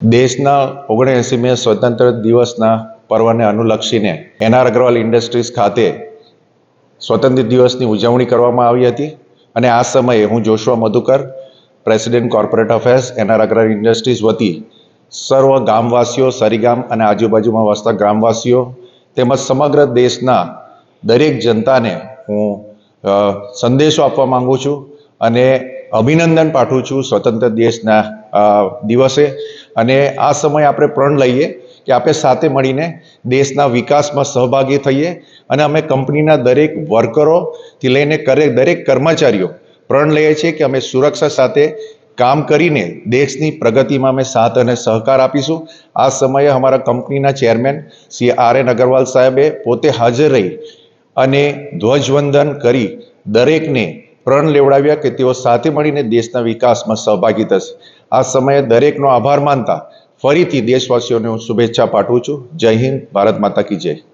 દેશના ઓગણએંસીમે સ્વતંત્ર દિવસના પર્વને અનુલક્ષીને એનઆર અગ્રવાલ ઇન્ડસ્ટ્રીઝ ખાતે સ્વતંત્ર દિવસની ઉજવણી કરવામાં આવી હતી અને આ સમયે હું Joshua Madhukar, president corporate affairs NR Agarwal industries વતી સર્વ ગામવાસીઓ, સરીગામ અને આજુબાજુમાં વસતા ગ્રામવાસીઓ તેમજ સમગ્ર દેશના દરેક જનતાને હું સંદેશો આપવા માગું છું અને અભિનંદન પાઠવું છું સ્વતંત્ર દેશના દિવસે. અને આ સમયે આપણે પ્રણ લઈએ કે આપણે સાથે મળીને દેશના વિકાસમાં સહભાગી થઈએ અને અમે કંપનીના દરેક વર્કરોથી લઈને કરે, દરેક કર્મચારીઓ પ્રણ લઈએ છીએ કે અમે સુરક્ષા સાથે કામ કરીને દેશની પ્રગતિમાં અમે સાથ અને સહકાર આપીશું. આ સમયે અમારા કંપનીના chairman Shri R N Agarwal સાહેબે પોતે હાજર રહી અને ધ્વજવંદન કરી દરેકને પ્રણ લેવડાવ્યા કે તેઓ સાથે મળીને દેશના વિકાસમાં સહભાગી થશે. આ સમયે દરેકનો આભાર માનતા ફરીથી દેશવાસીઓને હું શુભેચ્છા પાઠવું છું. જય હિન્દ, ભારત માતા કી જય.